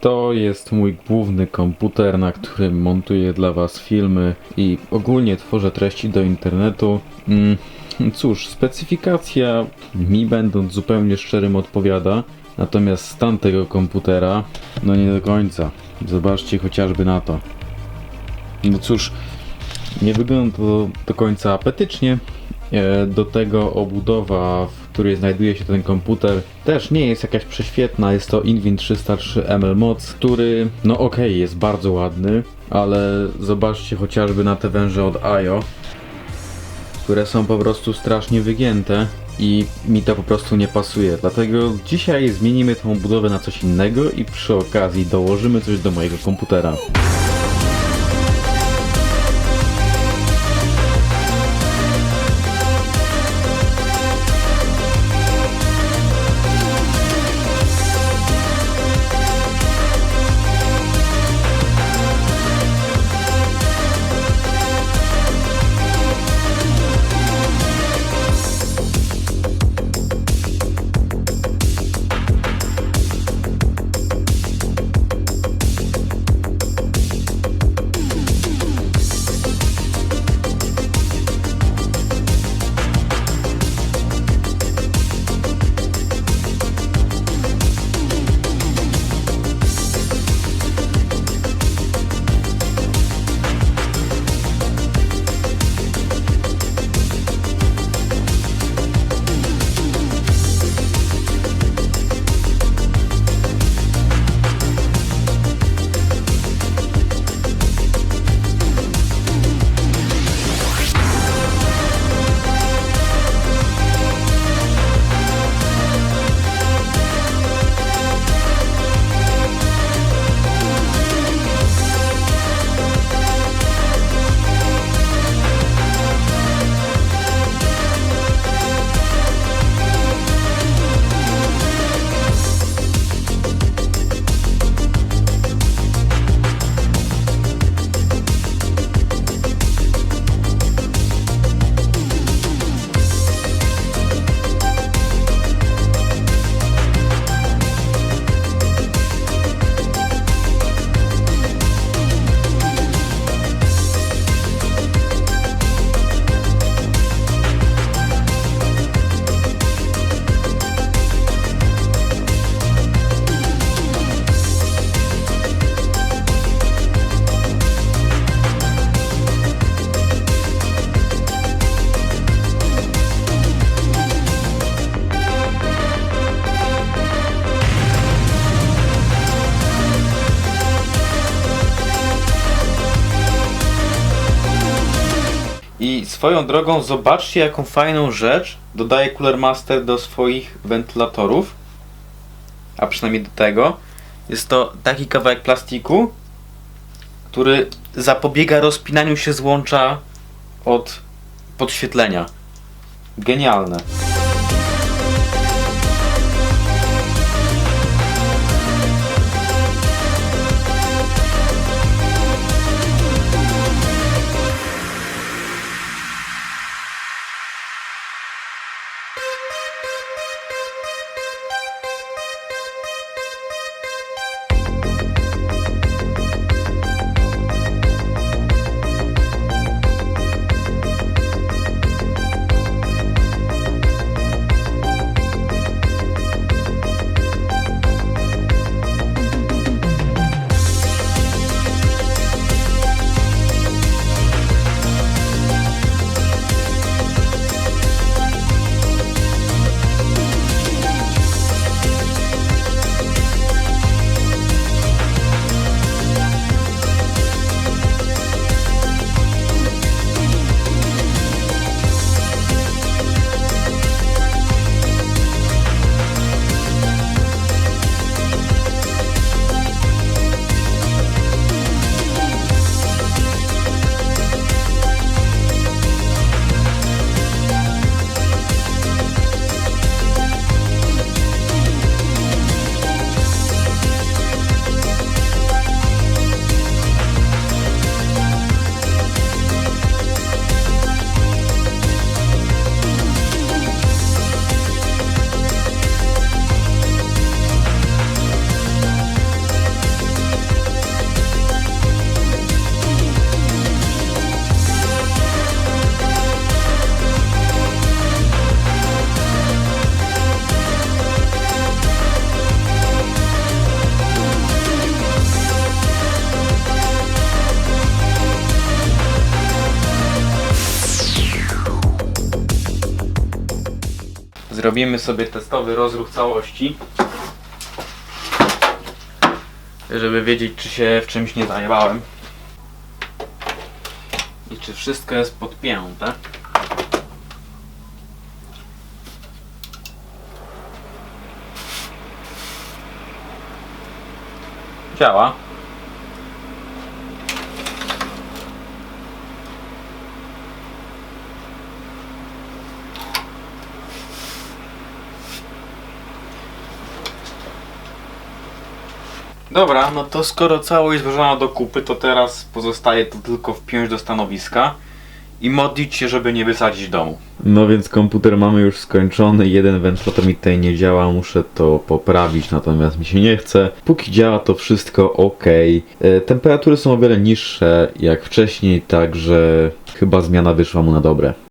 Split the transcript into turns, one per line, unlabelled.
To jest mój główny komputer, na którym montuję dla Was filmy i ogólnie tworzę treści do internetu. Mm, cóż, specyfikacja mi będąc zupełnie szczerym odpowiada, natomiast stan tego komputera, no nie do końca. Zobaczcie chociażby na to. No cóż, nie wygląda to do końca apetycznie. E, Do tego obudowa, w której znajduje się ten komputer, też nie jest jakaś prześwietna. Jest to Invin 303 ML Moc, który, no okej, jest bardzo ładny, ale zobaczcie chociażby na te węże od IO, które są po prostu strasznie wygięte i mi to po prostu nie pasuje. Dlatego dzisiaj zmienimy tą budowę na coś innego i przy okazji dołożymy coś do mojego komputera. Swoją drogą zobaczcie jaką fajną rzecz dodaje Cooler Master do swoich wentylatorów. A przynajmniej do tego. Jest to taki kawałek plastiku, który zapobiega rozpinaniu się złącza od podświetlenia. Genialne. Zrobimy sobie testowy rozruch całości. Żeby wiedzieć, czy się w czymś nie zajebałem. I czy wszystko jest podpięte. Działa. Dobra, no to skoro całość złożona do kupy, to teraz pozostaje to tylko wpiąć do stanowiska i modlić się, żeby nie wysadzić domu. No więc komputer mamy już skończony, jeden wentylator mi tutaj nie działa, muszę to poprawić, natomiast mi się nie chce. Póki działa to wszystko ok. E, Temperatury są o wiele niższe jak wcześniej, także chyba zmiana wyszła mu na dobre.